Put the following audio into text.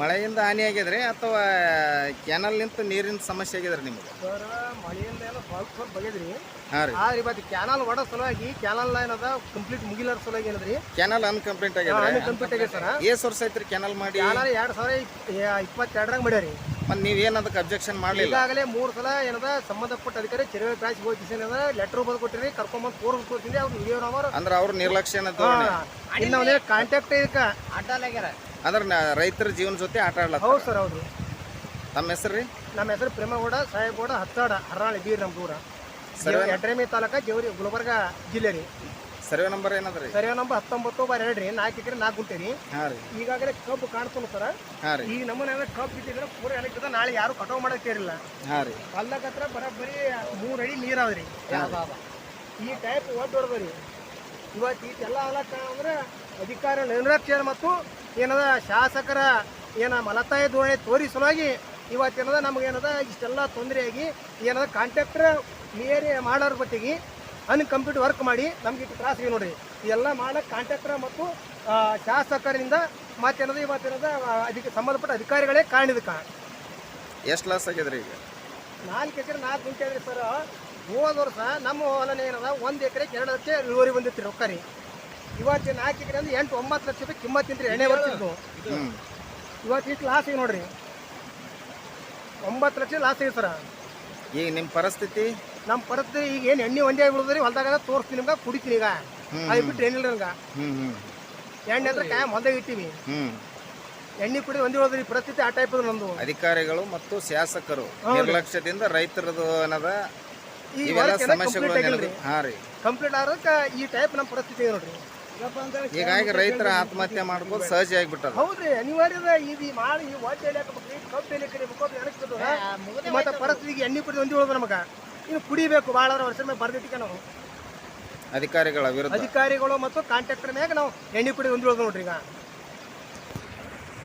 ಮಳೆಯಿಂದ ಹಾನಿ ಆಗಿದ್ರಿ ಅಥವಾ ಕೆನಲ್ ನಿಂತ ನೀರಿನ ಸಮಸ್ಯೆ ಆಗಿದ್ರಿ ನಿಮ್ಗೆ? ಸರ್ ಮಳೆಯಿಂದ ಎಲ್ಲ ಸ್ವಲ್ಪ ಸ್ವಲ್ಪ ಬಗೆದ್ರಿ. ಹಾಂ ರೀ. ಆದ್ರೆ ಇವತ್ತು ಕ್ಯಾನಲ್ ಒಡ ಸಲುವಾಗಿ ಕ್ಯಾನಲ್ ಏನದ ಕಂಪ್ಲೀಟ್ ಮುಗಿಲಾರ ಸಲುವಾಗಿ ಏನದ್ರಿ? ಕೆನಲ್ ಅನ್ಕಂಪ್ಲೀಟ್ ಆಗ್ಯದ್ರಿ ಕಂಪ್ಲೀಟ್ ಆಗೈತೆ ಸರ್. ಏಸ್ ವರ್ಷ ಐತ್ರಿ ಕೆನಲ್ ಮಾಡಿ? ಕ್ಯಾನಲ್ ಎರಡ್ ಸಾವಿರ ಇಪ್ಪತ್ತೆರಡರಾಗ ಮಾಡ್ಯಾರಿ ಮತ್ತೆ ನೀವೇನ್ ಅದಕ್ಕೆ ಅಬ್ಜೆಕ್ಷನ್ ಮಾಡಲಿಲ್ಲ? ಈಗಾಗಲೇ ಮೂರು ಸಲ ಏನದ ಸಂಬಂಧಪಟ್ಟ ಅಧಿಕಾರಿ ಚೆರುವೆ ಕ್ರಾಸ್ ಹೋಗಿ ಲೆಟರ್ ಬಂದು ಕೊಟ್ಟಿರಿ ಕರ್ಕೊಂಬಂದು ಕೋರ್ಸ್ ಕೊಡ್ತೀನಿ ಅವ್ರು ಅಂದ್ರೆ ಅವ್ರ ನಿರ್ಲಕ್ಷ್ಯ ಧೋರಣೆ? ಇನ್ನು ಅವನೇ ಕಾಂಟ್ಯಾಕ್ಟ್ ಇದಕ್ಕೆ. ಅಂದ್ರೆ ನ- ರೈತರ ಜೀವನ ಜೊತೆ ಆಟ ಆಡ್ಲತ್ತ ಹೌದು ಸರ್ ಹೌದು. ನಮ್ಮ ಹೆಸರು ರೀ? ನಮ್ಮ ಹೆಸರು ಪ್ರೇಮಗೌಡ ಸಾಹೇಬಗೌಡ ಹತ್ತಾಡ ಹರಾಳಿ ಬೀರ್ ನಮ್ಮ ಊರ. ಸರ್ವೆ ಎಟ್ರೇಮಿ ತಾಲೂಕ ಜೇವರಿ ಗುಲ್ಬರ್ಗ ಜಿಲ್ಲೆ ರೀ. ಸರ್ವೆ ನಂಬರ್ ಏನದ್ರಿ? ಸರ್ವೆ ನಂಬರ್ ಹತ್ತೊಂಬತ್ತು ಬಾರ್ ಎರಡು ರೀ ನಾಲ್ಕು ಎಕರೆ ನಾಲ್ಕು ಗುಂಟೆ ರೀ ಹಾಂ ರೀ. ಈಗಾಗಲೇ ಕಬ್ಬು ಕಾಣ್ತಾನ ಸರ್. ಹಾಂ ರೀ. ಈಗ ನಮ್ಮನೆ ಏನಾರ ಕಬ್ಬು ಬಿಟ್ಟಿದ್ರೆ ಪೂರ ಏನಕ್ಕೆ ನಾಳೆ ಯಾರು ಕಟಾವು ಮಾಡಕ್ಕೆ ಇರಲಿಲ್ಲ ಹಾಂ ರೀ. ಹೊಲ್ದಾಗ ಹತ್ರ ಬರೀ ಮೂರು ಅಡಿ ನೀರು ಅದ್ರಿ ಈ ಟೈಪ್ ಒಟ್ಟು ಹೊಡೆದ್ರಿ ಇವತ್ತು ಇಷ್ಟೆಲ್ಲ ಅಲಕ್ಕ ಅಂದ್ರೆ ಅಧಿಕಾರ ನಿರ್ಲಕ್ಷ್ಯ ಮತ್ತು ಏನದ ಶಾಸಕರ ಏನ ಮಲತಾಯಿ ಧೋರಣೆ ತೋರಿಸಲಾಗಿ ಇವತ್ತೇನದ ನಮಗೇನದ ಇಷ್ಟೆಲ್ಲ ತೊಂದರೆಯಾಗಿ ಏನದ ಕಾಂಟ್ರಾಕ್ಟರ್ ಕ್ಲಿಯರ್ ಮಾಡೋರ ಬಟ್ಟಿಗೆ ಅನ್ಕಂಪ್ಲೀಟ್ ವರ್ಕ್ ಮಾಡಿ ನಮ್ಗೆ ಇಟ್ಟು ತ್ರಾಸಿಗೆ ನೋಡ್ರಿ. ಇದೆಲ್ಲ ಮಾಡಕ್ಕೆ ಕಾಂಟ್ರಾಕ್ಟರ್ ಮತ್ತು ಶಾಸಕರಿಂದ ಮತ್ತೇನದ ಇವತ್ತೇನದ ಅದಕ್ಕೆ ಸಂಬಂಧಪಟ್ಟ ಅಧಿಕಾರಿಗಳೇ ಕಾರಣ ಎಷ್ಟು ಲಾಸ್ ಆಗ್ಯದ್ರಿ ಈಗ? ನಾಲ್ಕು ಎಕರೆ ನಾಲ್ಕು ಗುಂಟೆ ಅದ್ರಿ ಸರ್. ಹೋದ ವರ್ಷ ನಮ್ಮ ಹೊಲನೇ ಏನದ ಒಂದು ಎಕರೆ ಎರಡು ಲಕ್ಷ ಇಳುವರಿ ಬಂದಿತ್ತು ರೊಕ್ಕ ರೀ ಇವತ್ತು ನಾಲ್ಕು ಎಕರೆ ಅಂದ್ರೆ ಎಂಟು ಒಂಬತ್ತು ಲಕ್ಷ ರೂಪಾಯಿ ಕಿಮ್ಮತ್ ತಿಂತೀರಿ ಎಣ್ಣೆ ಬರ್ತಿದ್ದು ಇವತ್ತು ಇಷ್ಟು ಲಾಸ್ ಈಗ ನೋಡ್ರಿ. ಒಂಬತ್ತು ಲಕ್ಷ ಲಾಸ್ ಆಗಿದೆ ಸರ. ಈಗ ನಿಮ್ಮ ಪರಿಸ್ಥಿತಿ? ನಮ್ಮ ಪರಿಸ್ಥಿತಿ ಈಗ ಏನು ಎಣ್ಣೆ ಒಂದೇ ಬಿಡುದ್ರಿ ಹೊಲ್ದಾಗ ತೋರಿಸ್ತೀನಿ ನಿಮ್ಗೆ ಕುಡಿತೀನಿ ಈಗ. ಅದು ಬಿಟ್ಟು ಏನಿಲ್ಲ ನಂಗೆ ಎಣ್ಣೆ ಅಂದ್ರೆ ಕಾಯ ಹೊಲ್ದಾಗ ಇಟ್ಟಿವಿ. ಎಣ್ಣೆ ಕುಡಿ ಒಂದೇ ಹೋದ್ರಿ ಪರಿಸ್ಥಿತಿ ಆ ಟೈಪ್ ನಮ್ದು. ಅಧಿಕಾರಿಗಳು ಮತ್ತು ಶಾಸಕರು ನಿರ್ಲಕ್ಷ್ಯದಿಂದ ರೈತರದು ಏನದ? ಈ ಇವೆಲ್ಲ ವರ್ಕ್ ಸಮಸ್ಯೆಗಳು ಹಾ ರೀ. ಕಂಪ್ಲೀಟ್ ಆಗೋದಕ್ಕೆ ಈ ಟೈಪ್ ನಮ್ಮ ಪರಿಸ್ಥಿತಿ ಇದೆ ನೋಡ್ರಿ. ಹೀಗಾಗಿ ರೈತರ ಆತ್ಮಹತ್ಯೆ ಮಾಡ್ಬೋದು ಸಹಜ ಆಗ್ಬಿಟ್ಟದ. ಹೌದ್ರಿ ಅನಿವಾರ್ಯದ ಇದು ಮಾಡಿ ಈ ವಾಚ್ ಎಲ್ಲಿ ಹಾಕಬೇಕು ಕಬ್ಬು ಎಲ್ಲಿ ಕಡಿಬೇಕು ಅದು ಎನಕ್ ಬಿಟ್ಟು ಮತ್ತೆ ಪರಿಸ್ಥಿತಿಗೆ ಎಣ್ಣೆ ಕುಡಿ ಒಂದಿ ಉಳಿದು ನಮಗ. ಇನ್ನು ಕುಡಿಬೇಕು ಭಾಳ ವರ್ಷ ಮೇಲೆ ಬರ್ದಿಟ್ಟಿಗೆ ನಾವು. ಅಧಿಕಾರಿಗಳ ವಿರುದ್ಧ. ಅಧಿಕಾರಿಗಳು ಮತ್ತು ಕಾಂಟ್ರಾಕ್ಟರ್ ಮ್ಯಾಗ ನಾವು ಎಣ್ಣೆ ಕುಡಿ ಒಂದು ನೋಡ್ರಿ ಈಗ.